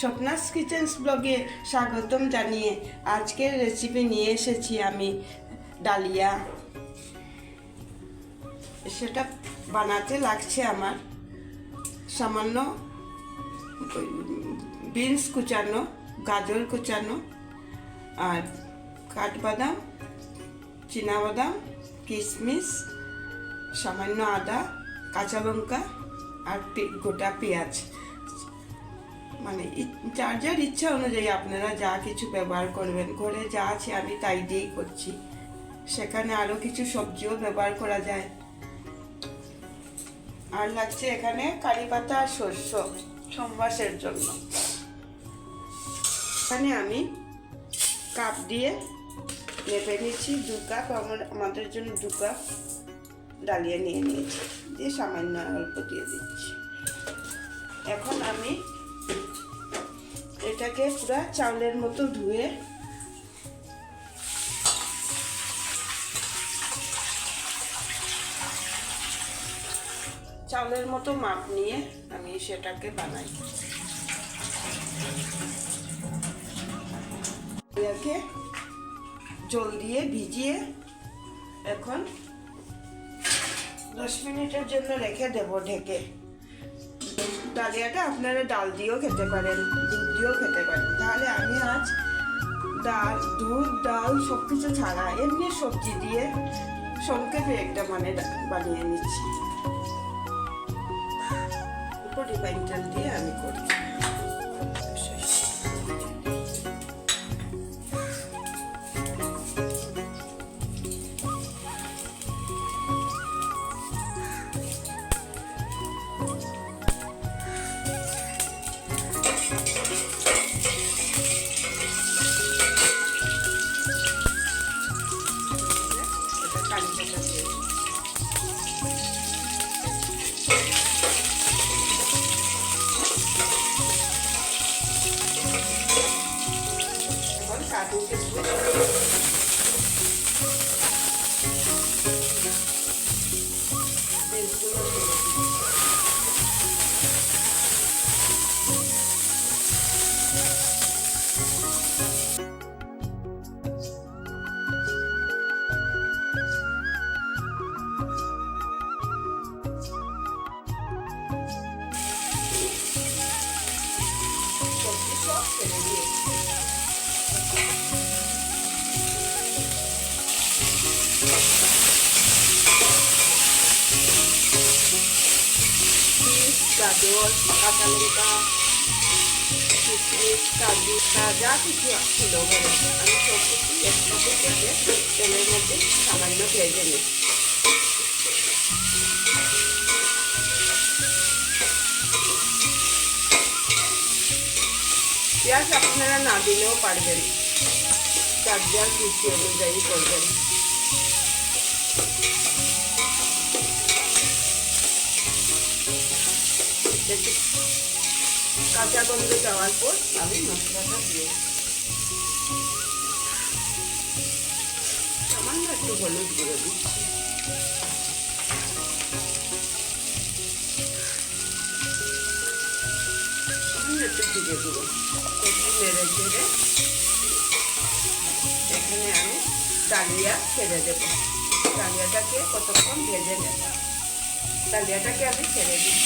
স্বপ্নাস kitchens ব্লগে স্বাগতম জানিয়ে আজকের রেসিপি নিয়ে এসেছি আমি, ডালিয়া। সেটা বানাতে লাগছে আমার। সামান্য বিনস কুচানো, গাজর কুচানো, আর কাঠবাদাম বাদাম কিশমিশ সামান্য আদা, কাঁচা লঙ্কা, আর গোটা পেঁয়াজ। মানে যার যার ইচ্ছা অনুযায়ী আপনারা যা কিছু ব্যবহার করবেন। ঘরে যা আছে আমি তাই দিয়েই করছি। সেখানে আরও কিছু সবজিও ব্যবহার করা যায়। আর লাগছে এখানে কারি পাতা আর শস্য সম্বাসের জন্য। এখানে আমি কাপ দিয়ে মেপে নিয়েছি। দু কাপ আমার, আমাদের জন্য দু কাপ ডালিয়ে নিয়ে নিয়েছি। দিয়ে সামান্য অল্প দিয়ে দিচ্ছি। এখন আমি এটাকে পুরো চাউলের মতো ধুয়ে চাউলের মতো মাপ নিয়ে আমি সেটাকে বানাই। এটাকে জল দিয়ে ভিজিয়ে এখন দশ মিনিটের জন্য রেখে দেবো ঢেকে। ডালিয়াটা আপনারা ডাল দিয়েও খেতে পারেন দুধ দিয়েও খেতে পারেন। তাহলে আমি আজ ডাল, দুধ, ডাল সব কিছু ছাড়া এমনি সবজি দিয়ে সংক্ষেপে একটা মানে বানিয়ে নিচ্ছি। উপর তেল দিয়ে আমি করছি। কাজু কিশমিশ পেস্টগুলো ছেড়ে গাজর কাঁচা লঙ্কা কিশমিশ কাজু যা কিছু ছিল ঘরে আমি সব কিছু একসাথে কেটে তেলের মধ্যে সামান্য ভেজে নিই পেঁয়াজ আপনারা না দিলেও পারবেন। যার যার রুচি অনুযায়ী করবেন। একটু কাঁচা গন্ধ যাওয়ার পর আমি মশলাটা দিয়ে সামান্য একটু হলুদ গুঁড়ো দিচ্ছি। সামান্য একটু জিরে গুঁড়ো। একটু নেড়ে এখানে আমি ডালিয়া ছেড়ে দেবো। ডালিয়াটাকে কতক্ষণ ভেজে নেব? ডালিয়াটাকে আমি ছেড়ে দিই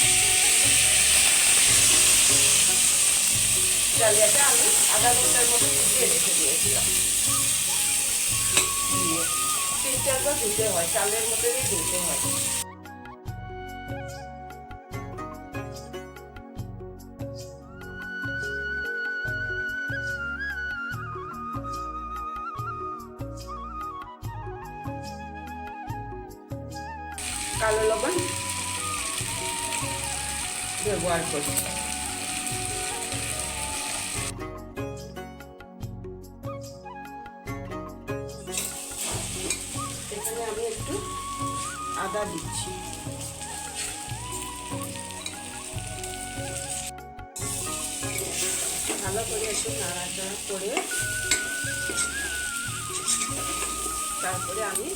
ডালিয়াটা আমি আধা ঘণ্টার মতো ভিজিয়ে রেখে দিয়েছিলাম। তিন চারবার ধুতে হয়, চালের মতনই ধুতে হয়। কালো লবণ ব্যবহার করি। আদা দিচ্ছি। ভালো করে একটু নাড়াচাড়া করে তারপরে আমি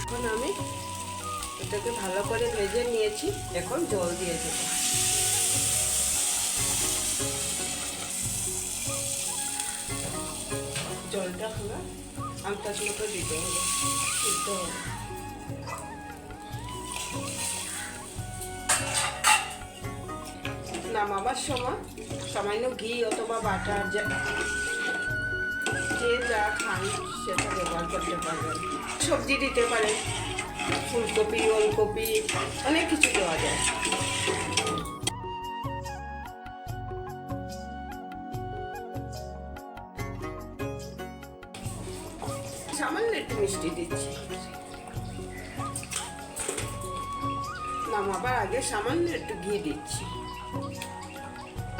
এখন আমি এটাকে ভালো করে ভেজে নিয়েছি। এখন জল দিয়ে দেব। আমটাস মতো দিতে হবে। দিতে হবে। নামাবার সময় সামান্য ঘি অথবা বাটার যা যে যা খান, সেটা ব্যবহার করতে পারবেন। সবজি দিতে পারেন। ফুলকপি, ওলকপি, অনেক কিছু দেওয়া যায়। সামান্য একটু মিষ্টি দিচ্ছি। নামাবার আগে সামান্য একটু ঘি দিচ্ছি।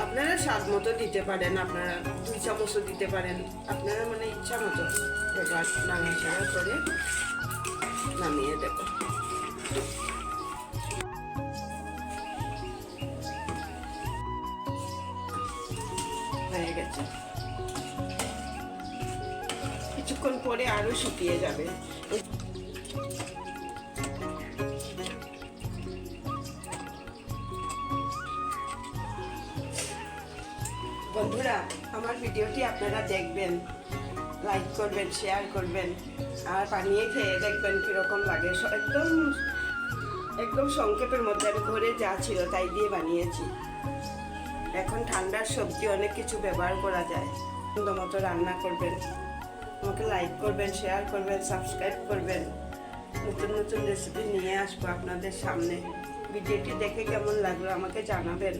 আপনারা স্বাদ মতো দিতে পারেন, আপনারা দুই চামচও দিতে পারেন। আপনারা মানে ইচ্ছা মতো এবার নাড়াচাড়া করে নামিয়ে দেব হয়ে গেছে। কিছুক্ষণ পরে আরও শুকিয়ে যাবে। বন্ধুরা, আমার ভিডিওটি আপনারা দেখবেন লাইক করবেন শেয়ার করবেন, আর বানিয়ে খেয়ে দেখবেন কীরকম লাগে। একদম একদম সংক্ষেপের মধ্যে আমি ঘরে যা ছিল তাই দিয়ে বানিয়েছি। এখন ঠান্ডার সবজি অনেক কিছু ব্যবহার করা যায়। মতো রান্না করবেন। আমাকে লাইক করবেন শেয়ার করবেন সাবস্ক্রাইব করবেন। নতুন নতুন রেসিপি নিয়ে আসব আপনাদের সামনে। ভিডিওটি দেখে কেমন লাগল আমাকে জানাবেন।